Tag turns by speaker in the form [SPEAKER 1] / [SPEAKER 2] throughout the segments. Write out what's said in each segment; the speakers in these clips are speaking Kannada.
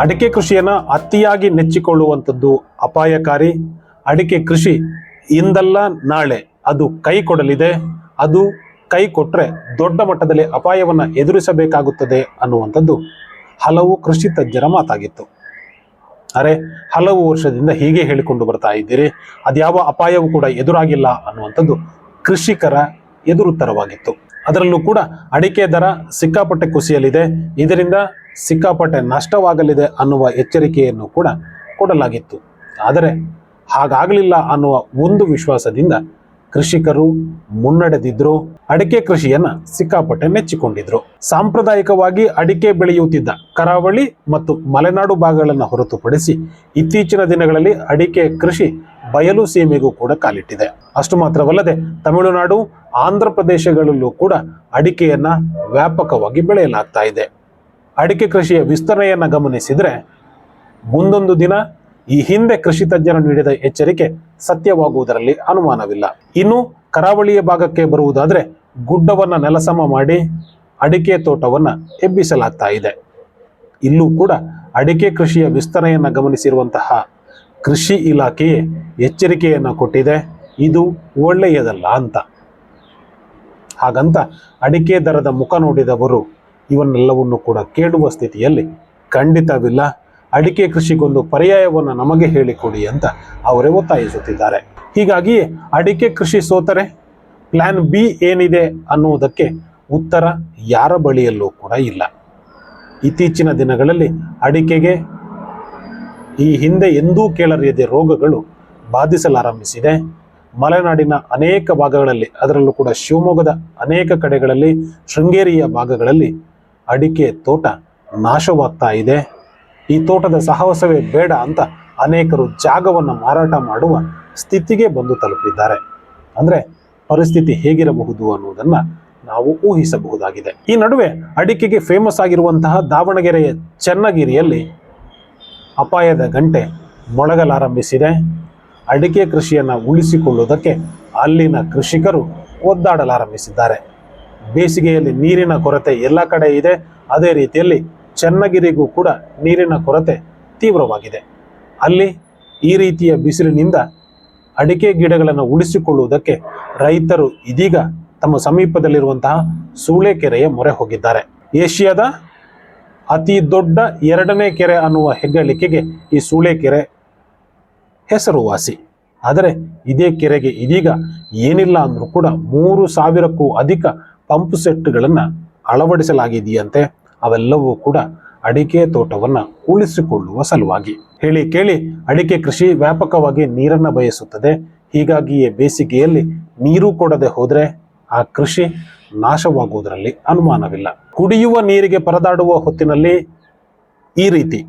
[SPEAKER 1] ಅಡಿಕೆ ಕೃಷಿಯನ್ನು ಅತಿಯಾಗಿ ನೆಚ್ಚಿಕೊಳ್ಳುವಂಥದ್ದು ಅಪಾಯಕಾರಿ. ಅಡಿಕೆ ಕೃಷಿ ಇಂದಲ್ಲ ನಾಳೆ ಅದು ಕೈ ಕೊಡಲಿದೆ. ಅದು ಕೈ ಕೊಟ್ಟರೆ ದೊಡ್ಡ ಮಟ್ಟದಲ್ಲಿ ಅಪಾಯವನ್ನು ಎದುರಿಸಬೇಕಾಗುತ್ತದೆ ಅನ್ನುವಂಥದ್ದು ಹಲವು ಕೃಷಿ ತಜ್ಞರ ಮಾತಾಗಿತ್ತು. ಅರೆ, ಹಲವು ವರ್ಷದಿಂದ ಹೀಗೆ ಹೇಳಿಕೊಂಡು ಬರ್ತಾ ಇದ್ದೀರಿ. ಅದ್ಯಾವ ಅಪಾಯವೂ ಕೂಡ ಎದುರಾಗಿಲ್ಲ ಅನ್ನುವಂಥದ್ದು ಕೃಷಿಕರ ಎದುರುತ್ತರವಾಗಿತ್ತು ಅದರಲ್ಲೂ ಕೂಡ ಅಡಿಕೆ ದರ ಸಿಕ್ಕಾಪಟ್ಟೆ ಕುಸಿಯಲಿದೆ. ಇದರಿಂದ ಸಿಕ್ಕಾಪಟ್ಟೆ ನಷ್ಟವಾಗಲಿದೆ ಅನ್ನುವ ಎಚ್ಚರಿಕೆಯನ್ನು ಕೂಡ ಕೊಡಲಾಗಿತ್ತು. ಆದರೆ ಹಾಗಾಗಲಿಲ್ಲ ಅನ್ನುವ ಒಂದು ವಿಶ್ವಾಸದಿಂದ ಕೃಷಿಕರು ಮುನ್ನಡೆದಿದ್ರು. ಅಡಿಕೆ ಕೃಷಿಯನ್ನ ಸಿಕ್ಕಾಪಟ್ಟೆ ಮೆಚ್ಚಿಕೊಂಡಿದ್ರು ಸಾಂಪ್ರದಾಯಿಕವಾಗಿ ಅಡಿಕೆ ಬೆಳೆಯುತ್ತಿದ್ದ ಕರಾವಳಿ ಮತ್ತು ಮಲೆನಾಡು ಭಾಗಗಳನ್ನು ಹೊರತುಪಡಿಸಿ ಇತ್ತೀಚಿನ ದಿನಗಳಲ್ಲಿ ಅಡಿಕೆ ಕೃಷಿ ಬಯಲು ಸೀಮೆಗೂ ಕೂಡ ಕಾಲಿಟ್ಟಿದೆ. ಅಷ್ಟು ಮಾತ್ರವಲ್ಲದೆ ತಮಿಳುನಾಡು, ಆಂಧ್ರ ಪ್ರದೇಶಗಳಲ್ಲೂ ಕೂಡ ಅಡಿಕೆಯನ್ನ ವ್ಯಾಪಕವಾಗಿ ಬೆಳೆಯಲಾಗ್ತಾ ಇದೆ. ಅಡಿಕೆ ಕೃಷಿಯ ವಿಸ್ತರಣೆಯನ್ನ ಗಮನಿಸಿದ್ರೆ ಮುಂದೊಂದು ದಿನ ಈ ಹಿಂದೆ ಕೃಷಿ ತಜ್ಞರು ನೀಡಿದ ಎಚ್ಚರಿಕೆ ಸತ್ಯವಾಗುವುದರಲ್ಲಿ ಅನುಮಾನವಿಲ್ಲ. ಇನ್ನು ಕರಾವಳಿಯ ಭಾಗಕ್ಕೆ ಬರುವುದಾದ್ರೆ ಗುಡ್ಡವನ್ನ ನೆಲಸಮ ಮಾಡಿ ಅಡಿಕೆ ತೋಟವನ್ನ ಎಬ್ಬಿಸಲಾಗ್ತಾ ಇದೆ. ಇಲ್ಲೂ ಕೂಡ ಅಡಿಕೆ ಕೃಷಿಯ ವಿಸ್ತರಣೆಯನ್ನ ಗಮನಿಸಿರುವಂತಹ ಕೃಷಿ ಇಲಾಖೆಯೇ ಎಚ್ಚರಿಕೆಯನ್ನು ಕೊಟ್ಟಿದೆ. ಇದು ಒಳ್ಳೆಯದಲ್ಲ ಅಂತ. ಹಾಗಂತ ಅಡಿಕೆ ದರದ ಮುಖ ನೋಡಿದವರು ಇವನ್ನೆಲ್ಲವನ್ನು ಕೂಡ ಕೇಳುವ ಸ್ಥಿತಿಯಲ್ಲಿ ಖಂಡಿತವಿಲ್ಲ. ಅಡಿಕೆ ಕೃಷಿಗೊಂದು ಪರ್ಯಾಯವನ್ನು ನಮಗೆ ಹೇಳಿಕೊಡಿ ಅಂತ ಅವರೇ ಒತ್ತಾಯಿಸುತ್ತಿದ್ದಾರೆ. ಹೀಗಾಗಿ ಅಡಿಕೆ ಕೃಷಿ ಸೋತರೆ ಪ್ಲಾನ್ ಬಿ ಏನಿದೆ ಅನ್ನುವುದಕ್ಕೆ ಉತ್ತರ ಯಾರ ಬಳಿಯಲ್ಲೂ ಕೂಡ ಇಲ್ಲ. ಇತ್ತೀಚಿನ ದಿನಗಳಲ್ಲಿ ಅಡಿಕೆಗೆ ಈ ಹಿಂದೆ ಎಂದೂ ಕೇಳರಿಯದೆ ರೋಗಗಳು ಬಾಧಿಸಲಾರಂಭಿಸಿದೆ. ಮಲೆನಾಡಿನ ಅನೇಕ ಭಾಗಗಳಲ್ಲಿ, ಅದರಲ್ಲೂ ಕೂಡ ಶಿವಮೊಗ್ಗದ ಅನೇಕ ಕಡೆಗಳಲ್ಲಿ, ಶೃಂಗೇರಿಯ ಭಾಗಗಳಲ್ಲಿ ಅಡಿಕೆ ತೋಟ ನಾಶವಾಗ್ತಾ ಇದೆ. ಈ ತೋಟದ ಸಾಹಸವೇ ಬೇಡ ಅಂತ ಅನೇಕರು ಜಾಗವನ್ನು ಮಾರಾಟ ಮಾಡುವ ಸ್ಥಿತಿಗೆ ಬಂದು ತಲುಪಿದ್ದಾರೆ. ಅಂದರೆ ಪರಿಸ್ಥಿತಿ ಹೇಗಿರಬಹುದು ಅನ್ನುವುದನ್ನು ನಾವು ಊಹಿಸಬಹುದಾಗಿದೆ. ಈ ನಡುವೆ ಅಡಿಕೆಗೆ ಫೇಮಸ್ ಆಗಿರುವಂತಹ ದಾವಣಗೆರೆಯ ಚನ್ನಗಿರಿಯಲ್ಲಿ ಅಪಾಯದ ಗಂಟೆ ಮೊಳಗಲಾರಂಭಿಸಿದೆ ಅಡಿಕೆ ಕೃಷಿಯನ್ನು ಉಳಿಸಿಕೊಳ್ಳುವುದಕ್ಕೆ ಅಲ್ಲಿನ ಕೃಷಿಕರು ಒದ್ದಾಡಲಾರಂಭಿಸಿದ್ದಾರೆ ಬೇಸಿಗೆಯಲ್ಲಿ ನೀರಿನ ಕೊರತೆ ಎಲ್ಲ ಕಡೆ ಇದೆ. ಅದೇ ರೀತಿಯಲ್ಲಿ ಚನ್ನಗಿರಿಗೂ ಕೂಡ ನೀರಿನ ಕೊರತೆ ತೀವ್ರವಾಗಿದೆ. ಅಲ್ಲಿ ಈ ರೀತಿಯ ಬಿಸಿಲಿನಿಂದ ಅಡಿಕೆ ಗಿಡಗಳನ್ನು ಉಳಿಸಿಕೊಳ್ಳುವುದಕ್ಕೆ ರೈತರು ಇದೀಗ ತಮ್ಮ ಸಮೀಪದಲ್ಲಿರುವಂತಹ ಸೂಳೆಕೆರೆಯ ಮೊರೆ ಹೋಗಿದ್ದಾರೆ. ಏಷ್ಯಾದ ಅತಿ ದೊಡ್ಡ ಎರಡನೇ ಕೆರೆ ಅನ್ನುವ ಹೆಗ್ಗಳಿಕೆಗೆ ಈ ಸೂಳೆಕೆರೆ ಹೆಸರುವಾಸಿ. ಆದರೆ ಇದೇ ಕೆರೆಗೆ ಇದೀಗ ಏನಿಲ್ಲ ಅಂದರೂ ಕೂಡ ಮೂರು ಸಾವಿರಕ್ಕೂ ಅಧಿಕ ಪಂಪ್ ಸೆಟ್ಗಳನ್ನು ಅಳವಡಿಸಲಾಗಿದೆಯಂತೆ ಅವೆಲ್ಲವೂ ಕೂಡ ಅಡಿಕೆ ತೋಟವನ್ನು ಉಳಿಸಿಕೊಳ್ಳುವ ಸಲುವಾಗಿ. ಹೇಳಿ ಕೇಳಿ, ಅಡಿಕೆ ಕೃಷಿ ವ್ಯಾಪಕವಾಗಿ ನೀರನ್ನು ಬಯಸುತ್ತದೆ. ಹೀಗಾಗಿಯೇ ಬೇಸಿಗೆಯಲ್ಲಿ ನೀರು ಕೊಡದೆ ಹೋದರೆ ಆ ಕೃಷಿ ನಾಶವಾಗುವುದರಲ್ಲಿ ಅನುಮಾನವಿಲ್ಲ. ಕುಡಿಯುವ ನೀರಿಗೆ ಪರದಾಡುವ ಹೊತ್ತಿನಲ್ಲಿ ಈ ರೀತಿ.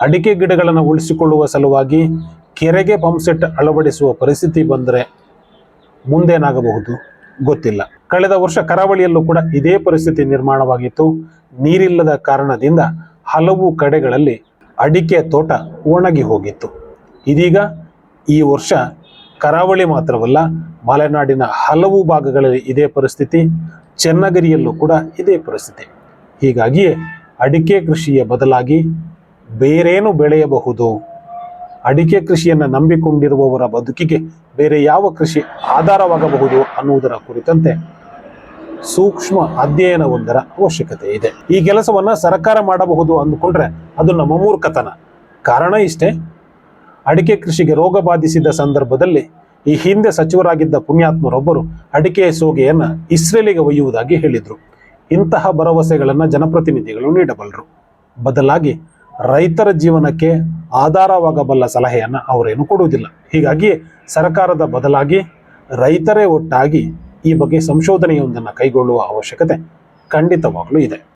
[SPEAKER 1] ಅಡಿಕೆ ಗಿಡಗಳನ್ನು ಉಳಿಸಿಕೊಳ್ಳುವ ಸಲುವಾಗಿ ಕೆರೆಗೆ ಪಂಪ್ಸೆಟ್ ಅಳವಡಿಸುವ ಪರಿಸ್ಥಿತಿ ಬಂದರೆ ಮುಂದೇನಾಗಬಹುದು ಗೊತ್ತಿಲ್ಲ. ಕಳೆದ ವರ್ಷ ಕರಾವಳಿಯಲ್ಲೂ ಕೂಡ ಇದೇ ಪರಿಸ್ಥಿತಿ ನಿರ್ಮಾಣವಾಗಿತ್ತು. ನೀರಿಲ್ಲದ ಕಾರಣದಿಂದ ಹಲವು ಕಡೆಗಳಲ್ಲಿ ಅಡಿಕೆ ತೋಟ ಒಣಗಿ ಹೋಗಿತ್ತು. ಇದೀಗ ಈ ವರ್ಷ ಕರಾವಳಿ ಮಾತ್ರವಲ್ಲ ಮಲೆನಾಡಿನ ಹಲವು ಭಾಗಗಳಲ್ಲಿ ಇದೇ ಪರಿಸ್ಥಿತಿ, ಚೆನ್ನಗಿರಿಯಲ್ಲೂ ಕೂಡ ಇದೇ ಪರಿಸ್ಥಿತಿ. ಹೀಗಾಗಿಯೇ ಅಡಿಕೆ ಕೃಷಿಯ ಬದಲಾಗಿ ಬೇರೇನು ಬೆಳೆಯಬಹುದು? ಅಡಿಕೆ ಕೃಷಿಯನ್ನು ನಂಬಿಕೊಂಡಿರುವವರ ಬದುಕಿಗೆ ಬೇರೆ ಯಾವ ಕೃಷಿ ಆಧಾರವಾಗಬಹುದು ಅನ್ನುವುದರ ಕುರಿತಂತೆ ಸೂಕ್ಷ್ಮ ಅಧ್ಯಯನವೊಂದರ ಅವಶ್ಯಕತೆ ಇದೆ. ಈ ಕೆಲಸವನ್ನು ಸರ್ಕಾರ ಮಾಡಬಹುದು ಅಂದುಕೊಂಡ್ರೆ ಅದು ನಮ್ಮ ಮೂರ್ಖತನ. ಕಾರಣ ಇಷ್ಟೇ, ಅಡಿಕೆ ಕೃಷಿಗೆ ರೋಗ ಬಾಧಿಸಿದ ಸಂದರ್ಭದಲ್ಲಿ ಈ ಹಿಂದೆ ಸಚಿವರಾಗಿದ್ದ ಪುಣ್ಯಾತ್ಮರೊಬ್ಬರು ಅಡಿಕೆ ಸೋಗೆಯನ್ನ ಇಸ್ರೇಲಿಗೆ ಒಯ್ಯುವುದಾಗಿ ಹೇಳಿದರು. ಇಂತಹ ಭರವಸೆಗಳನ್ನು ಜನಪ್ರತಿನಿಧಿಗಳು ನೀಡಬಲ್ಲರು ಬದಲಾಗಿ ರೈತರ ಜೀವನಕ್ಕೆ ಆಧಾರವಾಗಬಲ್ಲ ಸಲಹೆಯನ್ನು ಅವರೇನು ಕೊಡುವುದಿಲ್ಲ. ಹೀಗಾಗಿ ಸರ್ಕಾರದ ಬದಲಾಗಿ ರೈತರೇ ಒಟ್ಟಾಗಿ ಈ ಬಗ್ಗೆ ಸಂಶೋಧನೆಯೊಂದನ್ನು ಕೈಗೊಳ್ಳುವ ಅವಶ್ಯಕತೆ ಖಂಡಿತವಾಗಲೂ ಇದೆ.